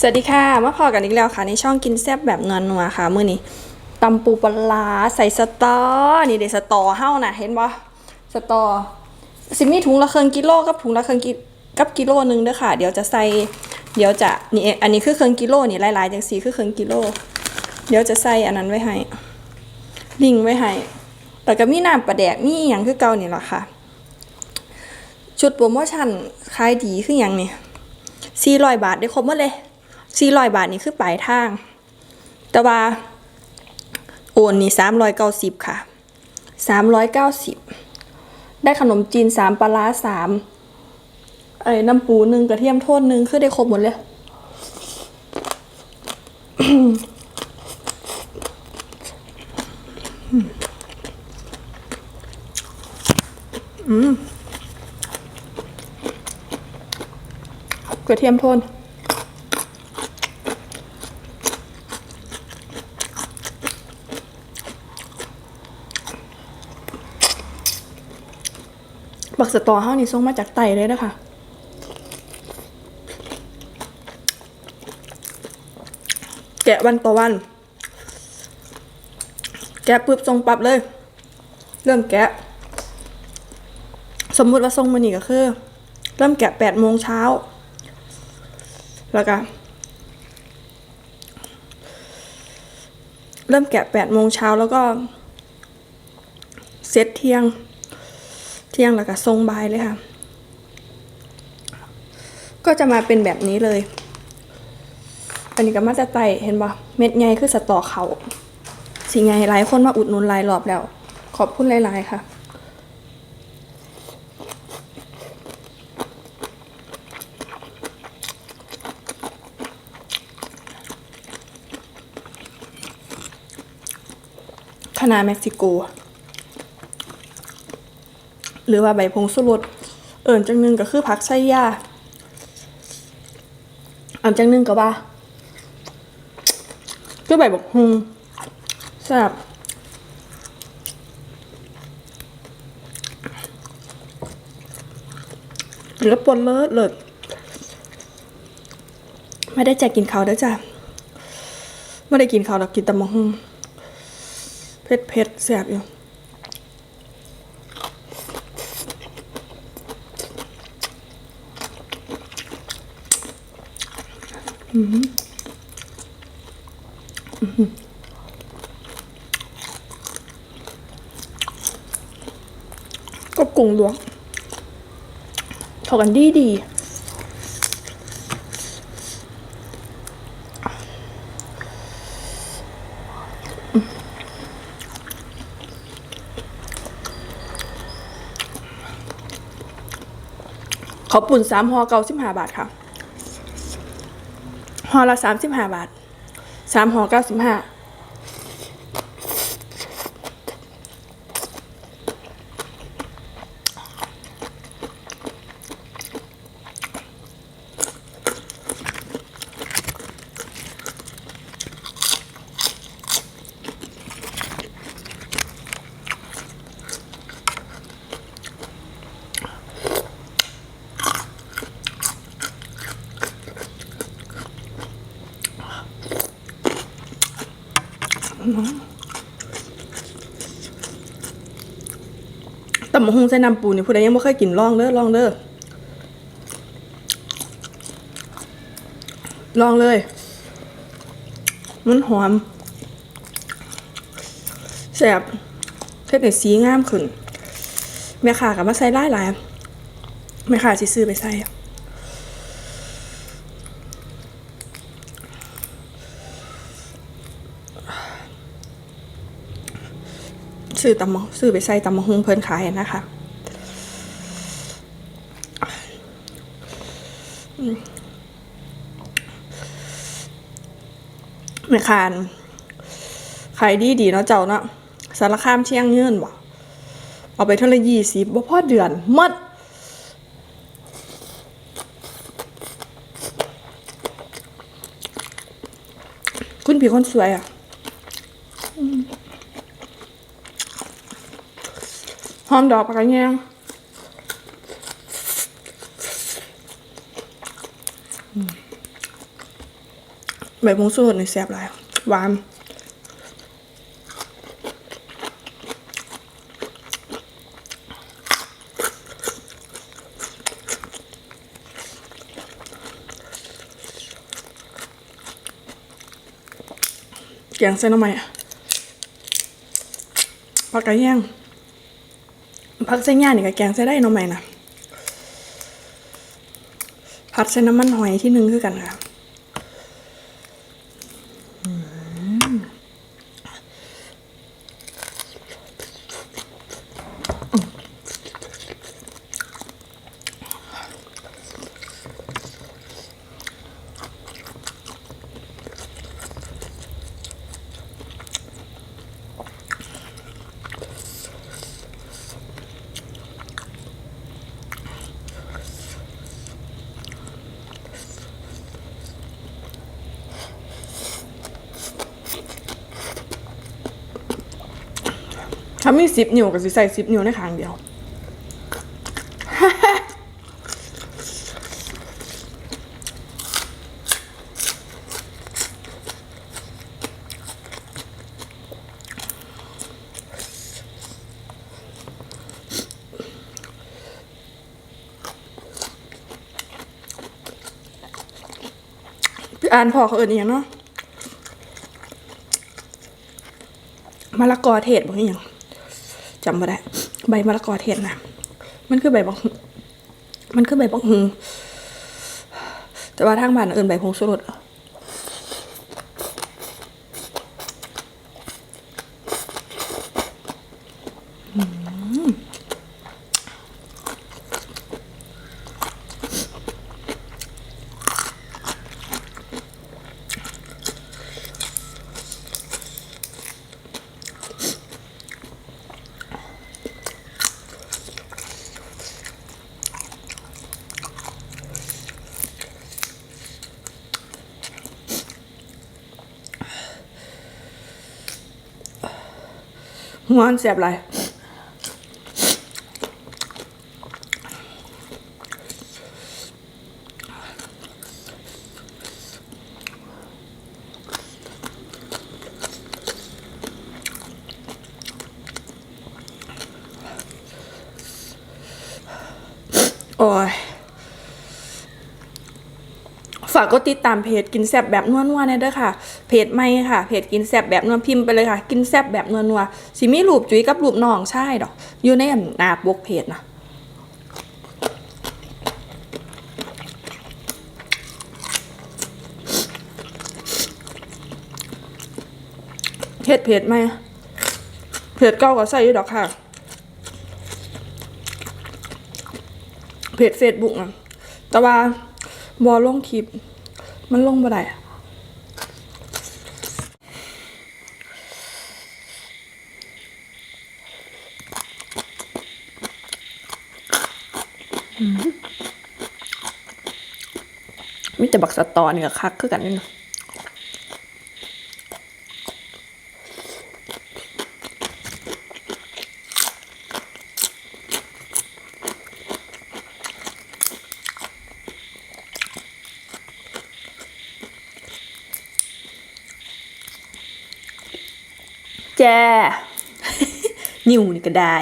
สวัสดีค่ะมาพอกันอีกแล้วค่ะ ในช่องกินแซ่บแบบนัวนัวค่ะมื้อนี้ตำปูปลาใส่สตอ นี่เดี๋ยวสตอเฮ้าน่ะ เห็นบ่สตอสิมีถุงละเครึ่งกิโลกับถุงละเครึ่งกิกับกิโลนึงเด้อค่ะ เดี๋ยวจะใส่ เดี๋ยวจะนี่อันนี้คือเครึ่งกิโลนี่หลายๆจังซี่คือเครึ่งกิโล เดี๋ยวจะใส่อันนั้นไว้ให้ลิงไว้ให้แล้วก็มีน้ำปลาแดกมีอย่างคือเก่านี่แหละค่ะ ชุดโปรโมชั่นขายดีคืออย่างนี่400บาทได้ครบหมดเลย 400 บาทนี่คือปลายทาง แต่ว่าโอนนี่390 ค่ะ 390 ได้ขนมจีน 3ปลาร้า3ไอ้น้ำปูหนึ่งกระเทียมโทษหนึ่งคือได้ครบหมดเลยกระเทียมโทน สตอเฮานี่ส่งมาจากไตเลยนะคะแกะวันต่อวัน แกะปุ๊บส่งปรับเลย เริ่มแกะ สมมุติว่าส่งมานี่ก็คือ เริ่มแกะแปดโมงเช้า แล้วก็เริ่มแกะแปดโมงเช้าแล้วก็เซตเที่ยง เที่ยงแล้วก็ทรงบายเลยค่ะ ก็จะมาเป็นแบบนี้เลย อันนี้ก็มาจะไตเห็นบ่เม็ดใหญ่คือสตอเขาสิไงหลายคนมาอุดหนุนหลายรอบแล้ว ขอบคุณหลายๆค่ะคณะเม็กซิโก หรือว่าใบพงสุรสเอิ่นจังหนึงก็คือผักไส้ย่าอันจังหนึงก็ว่าคือใบบกฮุงแซ่บแล้วปนเลิศเลิศไม่ได้แจกกินเขาเด้อจ้ะไม่ได้กินเขาวดอกกินแต่มะฮุงเผ็ดเผ็ดแสบอยู่ อืมอื้อหือ ก็กุ้งลวกเท่ากันดีดีขอปุ่นสามหอเก้าสิบห้าบาทค่ะ ห่อละสามสิบห้าบาทสามห่อเก้าสิบห้า ต่หมะฮุงใส่น้ำปูนี่ผู้ใดยังไม่เคยกินลองเด้อลองเด้อลองเลย มันหอมแซ่บเทศในสีงามขึ้นแม่ค้ากับมาใส่หลายหลายแม่ค้าสิซื้อไปใส่ ซื้อตำมซื้อไปใส่ตำมะฮุงเพิ่นขายนะคะแม่คานขายดีดีเนาะเจ้าเนาะสารคามเชียงยืนบ่เอาไปเท่าละยี่สิบบ่พอเดือนมดคุณผีคนสวยอะ อมดอกปากกาแยงใบพงสูตรนี่แซ่บหลายหวานแกงใส่หน้ำไหมผักกระเทียง ผักใส่ย่านี่กับแกงใส่ได้น้ำไหมนะผัดใส่น้ำมันหอยที่หนึ่งคือกันค่ะ มีสิบนิ้วก็สิใส่สิบนิ้วในครั้งเดียว พี่อ่านพอเขาเอิญอหย่างเนาะมะละกอเทศบอกอหย่าง จำไม่ได้ ใบมะละกอเทศนะมันคือใบบักมันคือใบบักฮึงแต่ว่าทางบ้านเอื่นใบพงสุรส หัวมันเสียบไรโอ้ย ฝากก็ติดตามเพจกินแซบแบบนัวๆเนี่ยเด้อค่ะ เพจไม่ค่ะ เพจกินแซบแบบนัวพิมพ์ไปเลยค่ะ กินแซบแบบนัวๆสิมีรูปจุ้ยกับรูปน้องใช่ดอก อยู่ในหน้าปกเพจนะเฮ็ดเพจไหมเพจเก่าก็ใส่ดอกค่ะเพจเฟซบุ๊กนะแต่ว่า บอลงคลิป มันลงบ่ได้มมีแต่บักสตอเนี่กับคักคือกันนี่เนาะ แจ้นิ้วนี่ก็ได้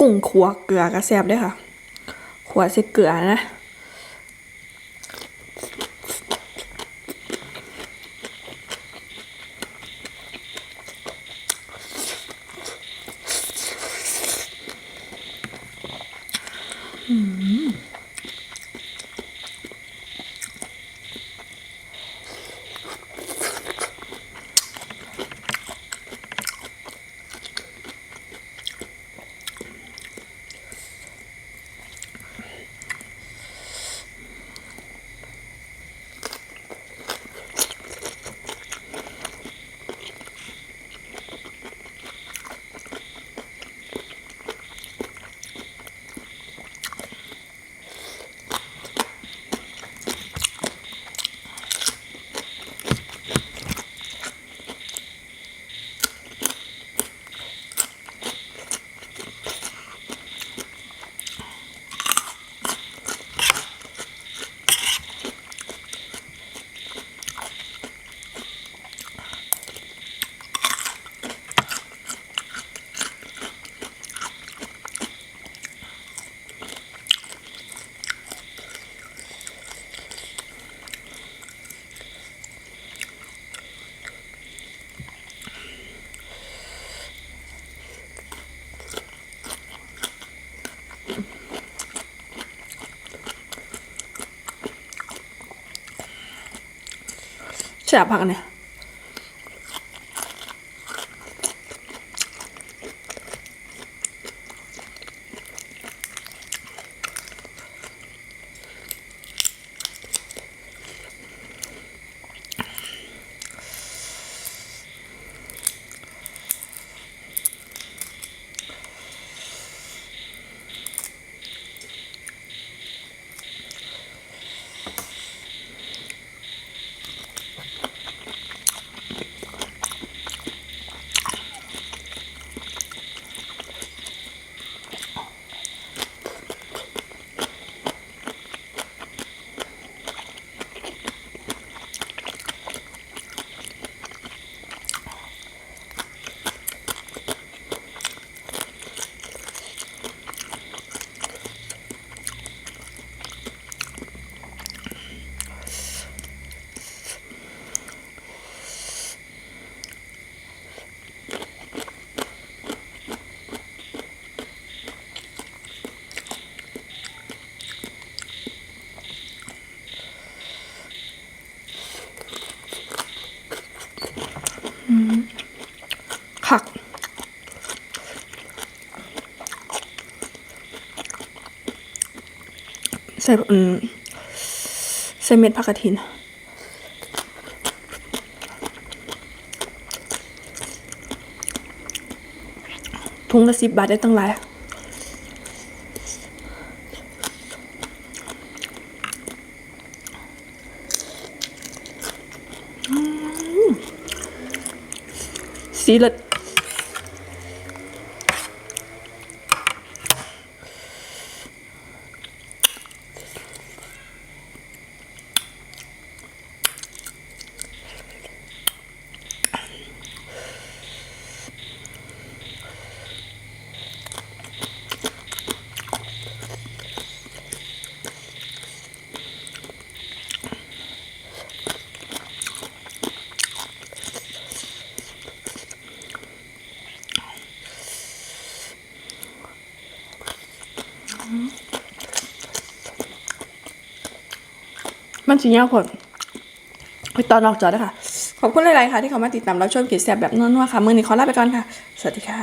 กุ้งขัวเกลือกระแซบด้วยค่ะ ขัวใส่เกลือนะ แซ่บ ส่อืมใส่เม็ดผักกระถินถุงละสิบบาทได้ตั้งหลายสีลิศ มันสีเงี้ยวผลไปตอนออกจอด้วยค่ะ ขอบคุณหลาย ๆ ค่ะ ที่เขามาติดตามรับชมกิจแสบแบบนัวๆค่ะ มือนี้ขอลาไปก่อนค่ะ สวัสดีค่ะ